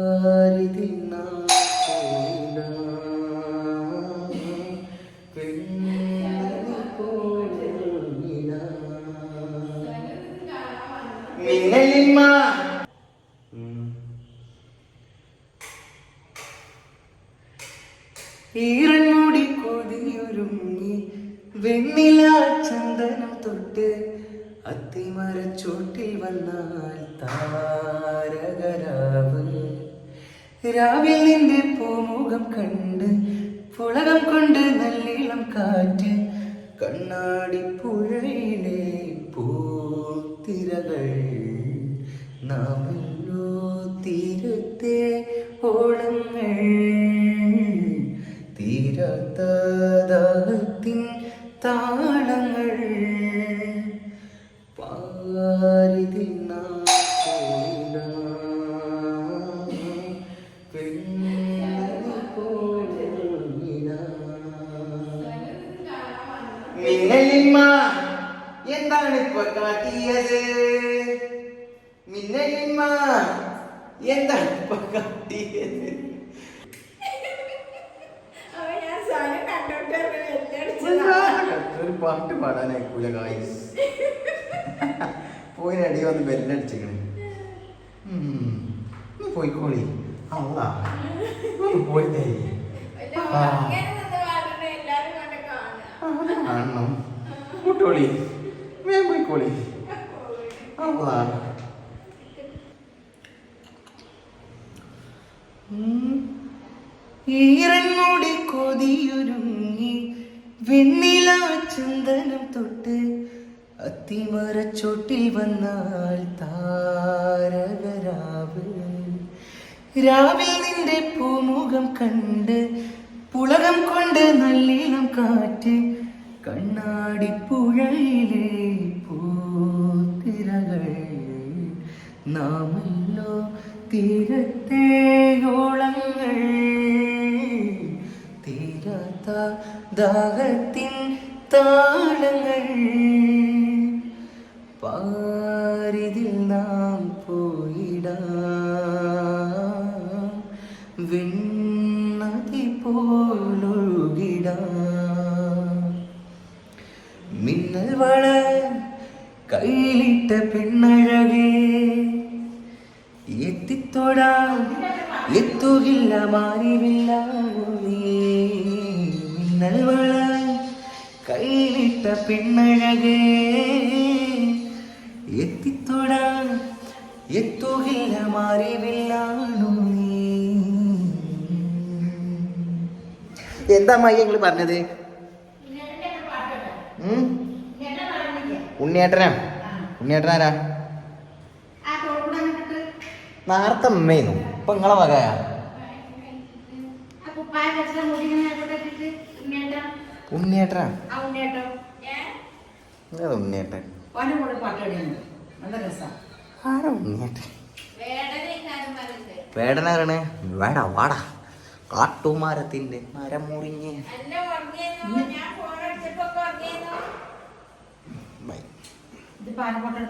പോയിടാ. മിന്നലിന്മ. കൊതിയൊരുങ്ങി വെണ്ണില ചന്ദനം തൊട്ട് അത്തിമരച്ചോട്ടിൽ വന്നാൽ താരകരാവ് രാവിൽ നിന്റെ പൂമുഖം കണ്ട് പുളകം കൊണ്ട് നല്ലിളം കാറ്റ് കണ്ണാടി പുഴയിലെ പൂത്തിരകൾ നാമല്ലോ തീരത്തെ ഓളങ്ങൾ. തീരാത്ത ദാഹത്തിൻ താളങ്ങൾ പാരി എന്താണ് ഇപ്പൊ കാട്ടിയത് മിന്നലിന്മ എന്താണ് ഇപ്പൊ കാട്ടിയത്. ഒരു പാട്ട് പാടാനായിക്കൂല കായ്സ് പോയി അടി വന്ന് ബെല്ലടിച്ചിക്കണ് പോയിക്കോളി. അല്ല ആ. കാണണം. കൂട്ടോളി അല്ല ഈറൻമൂടി കൊതിയൊരുങ്ങി വെണ്ണില ചന്ദനം തൊട്ട് അത്തിമറച്ചോട്ടിൽ വന്നാൽ താരകരാവ് രാവിൽ നിന്റെ പൂമുഖം കണ്ട് പുളകം കൊണ്ട് നല്ലിളം കാറ്റ് കണ്ണാടി പുഴയിലെ പൂത്തിരകൾ നാമല്ലോ തീരത്തെ ഓളങ്ങൾ. തീരാത്ത ദാഹത്തിൻ താളങ്ങൾ. പാരിതിൽ നാം പോയിടാം. വിണ്ണതി പോലൊഴുകിടാം. മിന്നൽ വള കയ്യിലിട്ട പെണ്ണഴകേ എത്തിത്തൊടാ എത്തുകില്ല മാറിവില്ല മിന്നൽ വള കയ്യിലിട്ട പെണ്ണഴകേ എത്തിത്തൊടാ എത്തുകില്ല മാറിവില്ലാണു എന്താ മയ്യ നിങ്ങൾ പറഞ്ഞത്. ഉം? ഉണ്ണിയേട്ടനാ? ഉണ്ണിയേട്ടനാരാ? ആ തോടുകൂടെ അങ്ങോട്ട് നേരത്തെ അമ്മേന്നു ഇപ്പൊ നിങ്ങളെ മകയാ. ഉണ്ണിയേട്ടനാ? ഉണ്ണിയേട്ടൻ? ഓന്റെ കൂടെ പാട്ടുകളിയുണ്ട് നല്ല രസമാണ് ആരാ ഉണ്ണിയേട്ടൻ? വേട വേടനാരാണ് വേടാ വാടാ. കാട്ടുമാരത്തിന്റെ മരം മുറിഞ്ഞ്. അല്ല ഉറങ്ങിയെന്നോ?